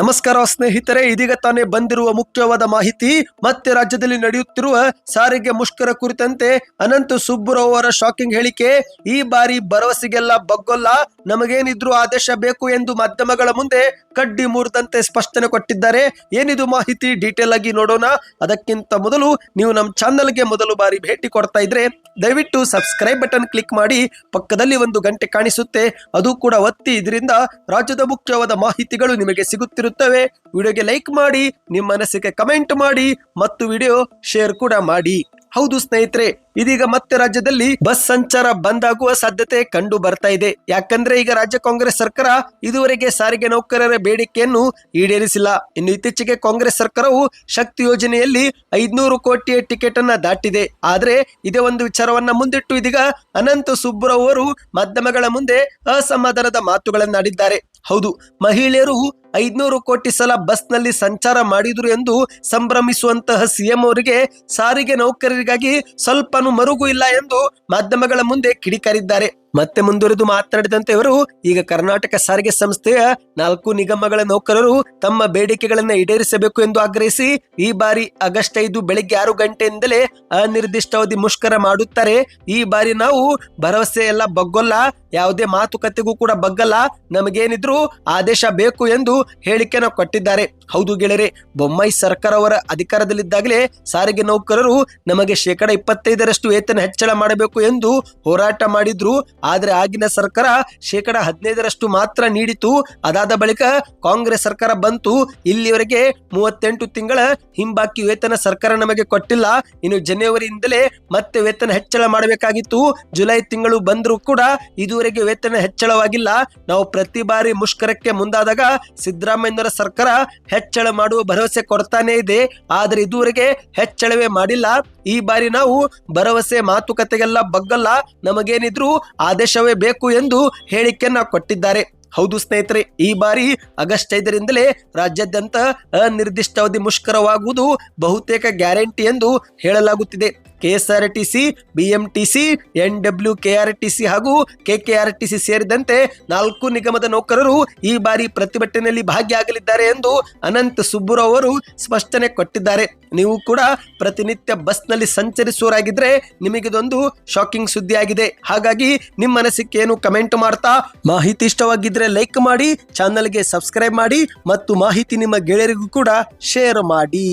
ನಮಸ್ಕಾರ ಸ್ನೇಹಿತರೆ, ಇದೀಗ ತಾನೇ ಬಂದಿರುವ ಮುಖ್ಯವಾದ ಮಾಹಿತಿ, ಮತ್ತೆ ರಾಜ್ಯದಲ್ಲಿ ನಡೆಯುತ್ತಿರುವ ಸಾರಿಗೆ ಮುಷ್ಕರ ಕುರಿತಂತೆ ಅನಂತ ಸುಬ್ಬುರಾವ್ ಅವರ ಶಾಕಿಂಗ್ ಹೇಳಿಕೆ, ಈ ಬಾರಿ ಭರವಸೆಗೆಲ್ಲ ಬಗ್ಗೊಲ್ಲ, ನಮಗೇನಿದ್ರು ಆದೇಶ ಬೇಕು ಎಂದು ಮಾಧ್ಯಮಗಳ ಮುಂದೆ ಕಡ್ಡಿ ಮೂರ್ದಂತೆ ಸ್ಪಷ್ಟನೆ ಕೊಟ್ಟಿದ್ದಾರೆ. ಏನಿದು ಮಾಹಿತಿ ಡೀಟೇಲ್ ಆಗಿ ನೋಡೋಣ. ಅದಕ್ಕಿಂತ ಮೊದಲು ನೀವು ನಮ್ಮ ಚಾನಲ್ಗೆ ಮೊದಲು ಬಾರಿ ಭೇಟಿ ಕೊಡ್ತಾ ಇದ್ರೆ, ದಯವಿಟ್ಟು ಸಬ್ಸ್ಕ್ರೈಬ್ ಬಟನ್ ಕ್ಲಿಕ್ ಮಾಡಿ, ಪಕ್ಕದಲ್ಲಿ ಒಂದು ಗಂಟೆ ಕಾಣಿಸುತ್ತೆ. ಅದು ಕೂಡ ಒತ್ತಿ, ಇದರಿಂದ ರಾಜ್ಯದ ಮುಖ್ಯವಾದ ಮಾಹಿತಿಗಳು ನಿಮಗೆ ಸಿಗುತ್ತಿರುತ್ತವೆ ವಿಡಿಯೋಗೆ ಲೈಕ್ ಮಾಡಿ ನಿಮ್ಮ ಮನಸ್ಸಿಗೆ ಕಮೆಂಟ್ ಮಾಡಿ ಮತ್ತು ವಿಡಿಯೋ ಶೇರ್ ಕೂಡ ಮಾಡಿ. ಹೌದು ಸ್ನೇಹಿತರೆ ಇದೀಗ ಮತ್ತೆ ರಾಜ್ಯದಲ್ಲಿ ಬಸ್ ಸಂಚಾರ ಬಂದ್ ಆಗುವ ಸಾಧ್ಯತೆ ಕಂಡು ಬರ್ತಾ ಇದೆ. ಯಾಕಂದ್ರೆ ಈಗ ರಾಜ್ಯ ಕಾಂಗ್ರೆಸ್ ಸರ್ಕಾರ ಇದುವರೆಗೆ ಸಾರಿಗೆ ನೌಕರರ ಬೇಡಿಕೆಯನ್ನು ಈಡೇರಿಸಿಲ್ಲ. ಇನ್ನು ಇತ್ತೀಚೆಗೆ ಕಾಂಗ್ರೆಸ್ ಸರ್ಕಾರವು ಶಕ್ತಿ ಯೋಜನೆಯಲ್ಲಿ ಐದ್ನೂರು ಕೋಟಿಯ ಟಿಕೆಟ್ ಅನ್ನ ದಾಟಿದೆ. ಆದ್ರೆ ಇದೇ ಒಂದು ವಿಚಾರವನ್ನ ಮುಂದಿಟ್ಟು ಇದೀಗ ಅನಂತ ಸುಬ್ಬರಾವ್ ಅವರು ಮಾಧ್ಯಮಗಳ ಮುಂದೆ ಅಸಮಾಧಾನದ ಮಾತುಗಳನ್ನಾಡಿದ್ದಾರೆ. ಹೌದು, ಮಹಿಳೆಯರು ಐದ್ನೂರು ಕೋಟಿ ಸಲ ಬಸ್ನಲ್ಲಿ ಸಂಚಾರ ಮಾಡಿದ್ರು ಎಂದು ಸಂಭ್ರಮಿಸುವಂತಹ ಸಿಎಂ ಅವರಿಗೆ ಸಾರಿಗೆ ನೌಕರರಿಗಾಗಿ ಸ್ವಲ್ಪನೂ ಮರುಗು ಇಲ್ಲ ಎಂದು ಮಾಧ್ಯಮಗಳ ಮುಂದೆ ಕಿಡಿಕಾರಿದ್ದಾರೆ. ಮತ್ತೆ ಮುಂದುವರೆದು ಮಾತನಾಡಿದಂತೆ ಇವರು ಈಗ ಕರ್ನಾಟಕ ಸಾರಿಗೆ ಸಂಸ್ಥೆಯ ನಾಲ್ಕು ನಿಗಮಗಳ ನೌಕರರು ತಮ್ಮ ಬೇಡಿಕೆಗಳನ್ನು ಈಡೇರಿಸಬೇಕು ಎಂದು ಆಗ್ರಹಿಸಿ ಈ ಬಾರಿ ಆಗಸ್ಟ್ ಐದು ಬೆಳಿಗ್ಗೆ ಆರು ಗಂಟೆಯಿಂದಲೇ ಅನಿರ್ದಿಷ್ಟಾವಧಿ ಮುಷ್ಕರ ಮಾಡುತ್ತಾರೆ. ಈ ಬಾರಿ ನಾವು ಭರವಸೆ ಎಲ್ಲ ಬಗ್ಗೊಲ್ಲ ಯಾವುದೇ ಮಾತುಕತೆಗೂ ಕೂಡ ಬಗ್ಗಲ್ಲ. ನಮಗೇನಿದ್ರು ಆದೇಶ ಬೇಕು ಎಂದು ಹೇಳಿಕೆಯನ್ನು ಕೊಟ್ಟಿದ್ದಾರೆ. ಹೌದು ಗೆಳೆಯರೆ, ಬೊಮ್ಮಾಯಿ ಸರ್ಕಾರವರ ಅಧಿಕಾರದಲ್ಲಿದ್ದಾಗಲೇ ಸಾರಿಗೆ ನೌಕರರು ನಮಗೆ ಶೇಕಡ ಇಪ್ಪತ್ತೈದರಷ್ಟು ವೇತನ ಹೆಚ್ಚಳ ಮಾಡಬೇಕು ಎಂದು ಹೋರಾಟ ಮಾಡಿದ್ರು. ಆದರೆ ಆಗಿನ ಸರ್ಕಾರ ಶೇಕಡ ಹದಿನೈದರಷ್ಟು ಮಾತ್ರ ನೀಡಿತು. ಅದಾದ ಬಳಿಕ ಕಾಂಗ್ರೆಸ್ ಸರ್ಕಾರ ಬಂತು. ಇಲ್ಲಿವರೆಗೆ ಮೂವತ್ತೆಂಟು ತಿಂಗಳ ಹಿಂಬಾಕಿ ವೇತನ ಸರ್ಕಾರ ನಮಗೆ ಕೊಟ್ಟಿಲ್ಲ. ಇನ್ನು ಜನವರಿಯಿಂದಲೇ ಮತ್ತೆ ವೇತನ ಹೆಚ್ಚಳ ಮಾಡಬೇಕಾಗಿತ್ತು. ಜುಲೈ ತಿಂಗಳು ಬಂದರೂ ಕೂಡ ಇದುವರೆಗೆ ವೇತನ ಹೆಚ್ಚಳವಾಗಿಲ್ಲ. ನಾವು ಪ್ರತಿ ಬಾರಿ ಮುಷ್ಕರಕ್ಕೆ ಮುಂದಾದಾಗ ಸಿದ್ದರಾಮಯ್ಯನವರ ಸರ್ಕಾರ ಹೆಚ್ಚಳ ಮಾಡುವ ಭರವಸೆ ಕೊಡ್ತಾನೆ ಇದೆ. ಆದರೆ ಇದುವರೆಗೆ ಹೆಚ್ಚಳವೇ ಮಾಡಿಲ್ಲ. ಈ ಬಾರಿ ನಾವು ಭರವಸೆ, ಮಾತುಕತೆಗೆಲ್ಲ ಬಗ್ಗಲ್ಲ. ನಮಗೇನಿದ್ರು ಆದೇಶವೇ ಬೇಕು ಎಂದು ಹೇಳಿಕೆಯನ್ನ ಕೊಟ್ಟಿದ್ದಾರೆ. ಹೌದು ಸ್ನೇಹಿತರೆ, ಈ ಬಾರಿ ಆಗಸ್ಟ್ ಐದರಿಂದಲೇ ರಾಜ್ಯಾದ್ಯಂತ ಅನಿರ್ದಿಷ್ಟಾವಧಿ ಮುಷ್ಕರವಾಗುವುದು ಬಹುತೇಕ ಗ್ಯಾರಂಟಿ ಎಂದು ಹೇಳಲಾಗುತ್ತಿದೆ. KSRTC C N W K R T C ಹಾಗೂ ಕೆಕೆಆರ್ಟಿಸಿ ಸೇರಿದಂತೆ ನಾಲ್ಕು ನಿಗಮದ ನೌಕರರು ಈ ಬಾರಿ ಪ್ರತಿಭಟನೆಯಲ್ಲಿ ಭಾಗಿಯಾಗಲಿದ್ದಾರೆ ಎಂದು ಅನಂತ್ ಸುಬ್ಬುರಾವ್ ಅವರು ಸ್ಪಷ್ಟನೆ ಕೊಟ್ಟಿದ್ದಾರೆ. ನೀವು ಕೂಡ ಪ್ರತಿನಿತ್ಯ ಬಸ್ನಲ್ಲಿ ಸಂಚರಿಸುವರಾಗಿದ್ರೆ ನಿಮಗಿದೊಂದು ಶಾಕಿಂಗ್ ಸುದ್ದಿ ಆಗಿದೆ ಹಾಗಾಗಿ ನಿಮ್ಮ ಏನು ಕಮೆಂಟ್ ಮಾಡ್ತಾ ಮಾಹಿತಿ ಇಷ್ಟವಾಗಿದ್ರೆ ಲೈಕ್ ಮಾಡಿ, ಚಾನಲ್ಗೆ ಸಬ್ಸ್ಕ್ರೈಬ್ ಮಾಡಿ ಮತ್ತು ಮಾಹಿತಿ ನಿಮ್ಮ ಗೆಳೆಯರಿಗೂ ಕೂಡ ಶೇರ್ ಮಾಡಿ.